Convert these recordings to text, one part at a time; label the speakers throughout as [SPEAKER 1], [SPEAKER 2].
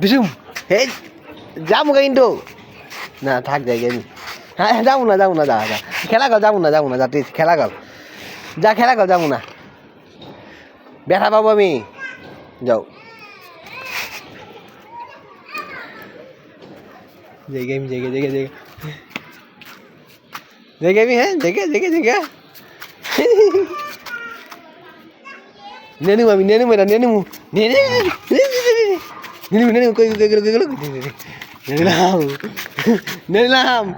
[SPEAKER 1] বিশুম হে যাব কিন্তু। না, থাক যাই গেছি হ্যাঁ যাব না যাব না, যা যা। খেলা কর যাব না যাব না, যা তুই খেলা কর যা, খেলা কর যাব না। ব্যথা পাবো আমি। যাও। জেগে আমি জেগে জেগে জেগে। জেগে আমি হ্যাঁ জেগে জেগে জেগে। নেনু আমি নেনু মেরা নেনু নেনু Nini nini kau cái cái cái kau Nani làm Nani làm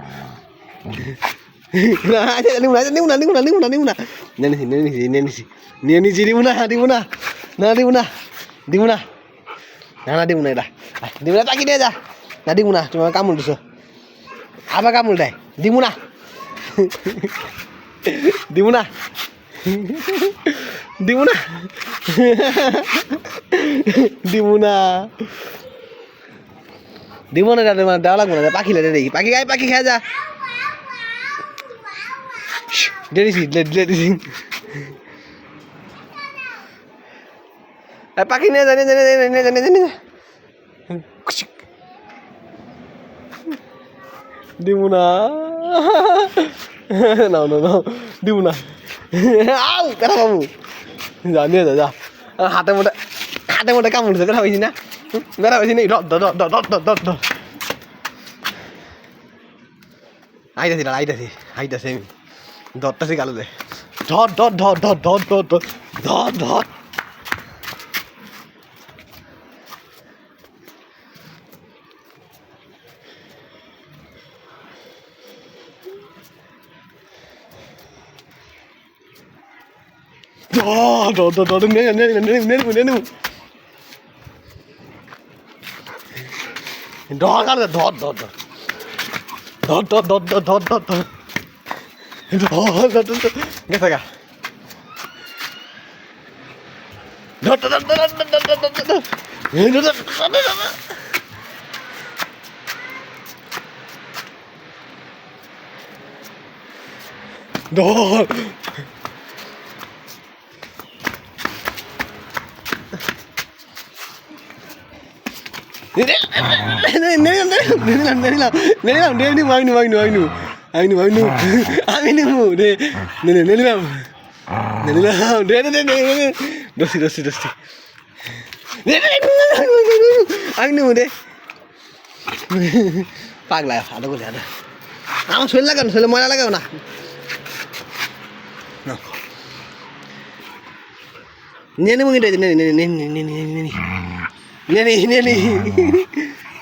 [SPEAKER 1] Nah, aja ni muna, ni muna, ni muna, ni muna, ni muna. Nani si, nani si, nani si. Nani si di muna, di muna. Nah, di muna. Di muna. Nah, di muna dah. Di muna tak kira dah. Nah, di muna cuma kamu tu so. Apa kamu dah? Di muna. Di muna. Di muna. দিব না। দিব না দাদা মানে দেওয়া লাগবে না। পাখি লেটে দেখি। পাখি গায়ে, পাখি খেয়ে যা। ডেরিসি ডেরিসি পাখি নিয়ে জানে জানে জানে জানে জানে দিব না নাও না নাও দিব না। আউ কেন বাবু। যা যা যা। হাতে মোটে হাতে মোটে কামড়ছে বেড়া হয়েছি না বেড়া হয়েছি না ধর ধর ধর ধর ধর ধর ধর আইতাছি দাঁড়া আইতাছি আইতাছি আমি ধরতাছি গালুতে ধর ধর ধর ধর ধর ধর ধর ধর ধর ধর ধর ধর ধর নে নে নে নে নে নে নে ধর গালুতে ধর ধর ধর ধর ধর ধর ধর ধর ধর ধর ধর ধর ধর ধর গেছে গা ধর নেনিলাম নেনিলাম নেনিলাম নেনি মাগনু মাগনু মাগনু মাগনু মাগনু আমি নেব রে নে নে নেনিলাম নেনিলাম রে রে রে দস্তি দস্তি দস্তি আমি নেব রে পাগলা করে আদা আমার শরীর লাগানো শরীরে ময়লা লাগাও না নিয়ে নেব কিন্তু নে নে নে নে নে নে Nye 龄